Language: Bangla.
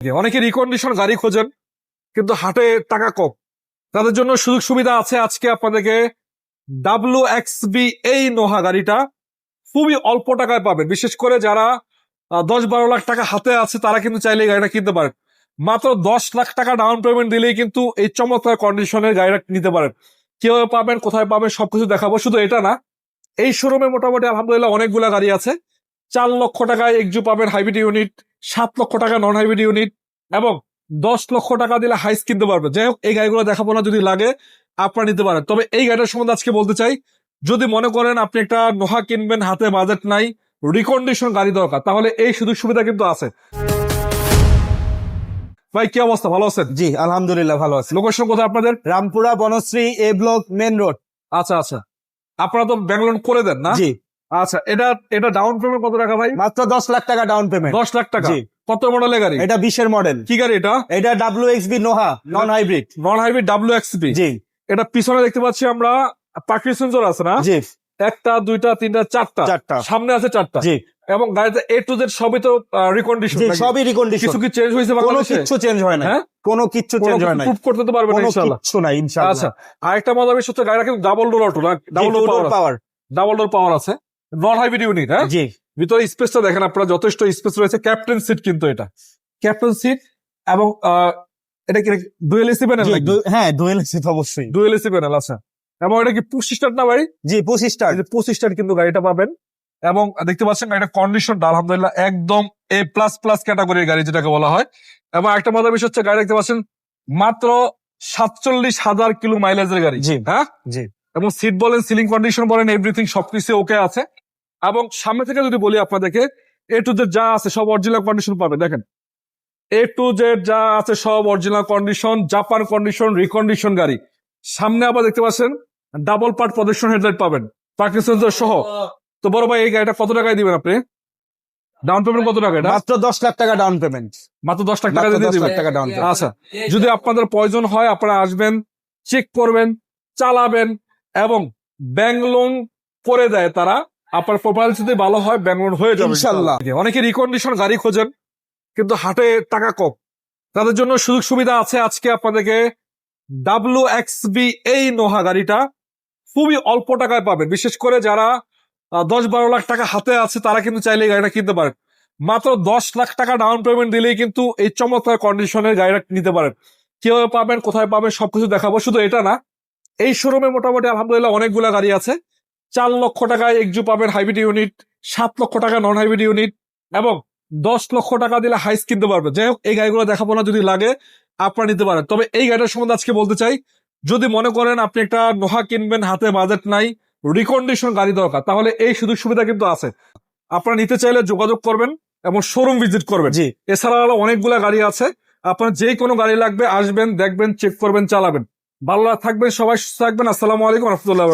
অনেকে রিকন্ডিশন গাড়ি খোঁজেন, কিন্তু হাটে টাকা কম। তাদের জন্য সুযোগ সুবিধা আছে আজকে আপনাদেরকে ডাব্লু এক্স বি এই নোহা গাড়িটা। খুবই অল্প টাকায় পাবেন। বিশেষ করে যারা দশ বারো লাখ টাকা হাতে আছে, তারা কিন্তু চাইলে গাড়িটা কিনতে পারেন। মাত্র দশ লাখ টাকা ডাউন পেমেন্ট দিলেই কিন্তু এই চমৎকার কন্ডিশনের গাড়িটা নিতে পারেন। কীভাবে পাবেন, কোথায় পাবেন, সবকিছু দেখাবো। শুধু এটা না, এই শোরুমে মোটামুটি আলহামদুলিল্লাহ অনেকগুলা গাড়ি আছে। চার লক্ষ টাকায় একজু পাবেন হাইব্রিড ইউনিট সাত লক্ষ টাকা নন হাইব্রিড ইউনিট এবং দশ লক্ষ টাকা দিলে হাইস কিনতে পারবেন। যাই হোক এই গাড়িগুলো দেখাবো না যদি লাগে আপনারা নিতে পারেন। তবে এই গাড়িটার সম্বন্ধে আজকে বলতে চাই যদি মনে করেন আপনি একটা নোহা কিনবেন হাতে বাজেট নাই রিকন্ডিশন গাড়ি দরকার তাহলে এই সুযোগ সুবিধা কিন্তু আছে। ভাই কি অবস্থা? ভালো আছেন? জি আলহামদুলিল্লাহ ভালো আছি। লোকেশন কোথায় আপনাদের? Rampura Banasree A block main road. আচ্ছা আচ্ছা। আপনারা তো ব্যাঙ্গালোর করে দেন না? জি। আচ্ছা এটা এটা ডাউন পেমেন্ট কত টাকা ভাই? মাত্র দশ লাখ টাকা ডাউন পেমেন্ট দশ লাখ টাকা? জি। কত মডেলের গাড়ি? এটা বিশের মডেল কি গাড়ি এটা? এটা X B Noah non hybrid non hybrid W X P G. এটা পিছনে দেখতে পাচ্ছি আমরা পাখি সেন্সর আছে না? জি। একটা দুইটা তিনটা চারটা। চারটা। সামনে আছে চারটা। জি। এবং গাড়িতে এ টু জেড সবই তো রিকন্ডিশন সবই রিকন্ডিশন কিছু কি চেঞ্জ হয়েছে কোনো বাংলাদেশে? কিচ্ছু চেঞ্জ হয় না হ্যাঁ? কোনো কিচ্ছু চেঞ্জ হয় না প্রুফ করতে তো পারবেন কোনো ইনশাআল্লাহ। কিচ্ছু নাই ইনশাআল্লাহ। আচ্ছা আরেকটা মজা বিষয় হচ্ছে গাড়িটা কিন্তু ডাবল ডোর অটো না? Double door power double door power আছে। নন হাইব্রিড ইউনিট হ্যাঁ? জি। ভিতরে স্পেসটা দেখেন আপনারা যথেষ্ট স্পেস রয়েছে। ক্যাপ্টেন সিট কিন্তু এটা। ক্যাপ্টেন সিট এবং এটা কি ডুয়েল এসি প্যানেল হ্যাঁ ডুয়েল সিট অবশ্যই। ডুয়েল এসি প্যানেল আচ্ছা। এবং এটা কি পুশ স্টার্ট না ভাই? জি পঁচিশ টাকা এই যে পঁচিশ স্টার কিন্তু গাড়িটা পাবেন। এবং দেখতে পাচ্ছেন গাড়িটা কন্ডিশনটা আলহামদুলিল্লাহ একদম এ প্লাস প্লাস ক্যাটাগরির গাড়ি যেটাকে বলা হয়। এবং একটা মজার বিষয় হচ্ছে গাড়ি দেখতে পাচ্ছেন মাত্র সাতচল্লিশ হাজার কিলো মাইলেজের গাড়ি। জি। হ্যাঁ? জি। এবং সিট বলেন সিলিং কন্ডিশন বলেন এভরিথিং সবকিছু ওকে আছে। এবং সামনে থেকে যদি বলি আপনাদেরকে এ টু জেড যা আছে সব অরিজিনাল কন্ডিশন পাবেন দেখেন এ টু জেড যা আছে সব original condition Japan condition recondition গাড়ি। সামনে আবার দেখতে পাচ্ছেন ডাবল পার্ট প্রদর্শন হেডলাইট পাবেন। পার্কিং সেন্সর সহ। তো বড় ভাই এই গাড়িটা কত টাকায় দিবেন আপনি? ডাউন পেমেন্ট কত টাকা এটা? মাত্র দশ লাখ টাকা ডাউন পেমেন্ট মাত্র দশ লাখ টাকা দিয়ে লাখ দিবেন। টাকা ডাউন আচ্ছা যদি আপনাদের প্রয়োজন হয় আপনারা আসবেন চেক করবেন চালাবেন এবং ব্যাংক লোন করে দেয় তারা। আপনার প্রোফাইল যদি ভালো হয় ব্যাংক লোন হয়ে যাবে ইনশাল্লাহ। অনেকে রিকন্ডিশন গাড়ি খোঁজেন কিন্তু হাটে টাকা কম। তাদের জন্য সুযোগ সুবিধা আছে আজকে আপনাদেরকে ডাব্লু এক্স বি এই নোহা গাড়িটা। খুবই অল্প টাকায় পাবেন। বিশেষ করে যারা দশ বারো লাখ টাকা হাতে আছে তারা কিন্তু চাইলে এই গাড়িটা কিনতে পারেন। মাত্র দশ লাখ টাকা ডাউন পেমেন্ট দিলেই কিন্তু এই চমৎকার কন্ডিশনের গাড়িটা নিতে পারেন। কীভাবে পাবেন কোথায় পাবেন সবকিছু দেখাবো। শুধু এটা না এই শোরুমে মোটামুটি আলহামদুলিল্লাহ অনেকগুলা গাড়ি আছে। চার লক্ষ টাকায় একজু পাবেন হাইব্রিড ইউনিট সাত লক্ষ টাকা নন হাইব্রিড ইউনিট এবং দশ লক্ষ টাকা দিলে হাইস কিনতে পারবেন যাই হোক এই গাড়িগুলো দেখাবো না যদি লাগে আপনারা নিতে পারেন। তবে এই গাড়িটার সম্বন্ধে আজকে বলতে চাই যদি মনে করেন আপনি একটা নোহা কিনবেন হাতে বাজেট নাই রিকন্ডিশন গাড়ি দরকার তাহলে এই সুযোগ সুবিধা কিন্তু আছে। আপনারা নিতে চাইলে যোগাযোগ করবেন এবং শোরুম ভিজিট করবেন। জি। এছাড়া অনেকগুলা গাড়ি আছে আপনার যে কোনো গাড়ি লাগবে আসবেন দেখবেন চেক করবেন চালাবেন। ভালো থাকবেন সবাই সুস্থ থাকবেন। আসসালামু আলাইকুম রহমতুল্লাহ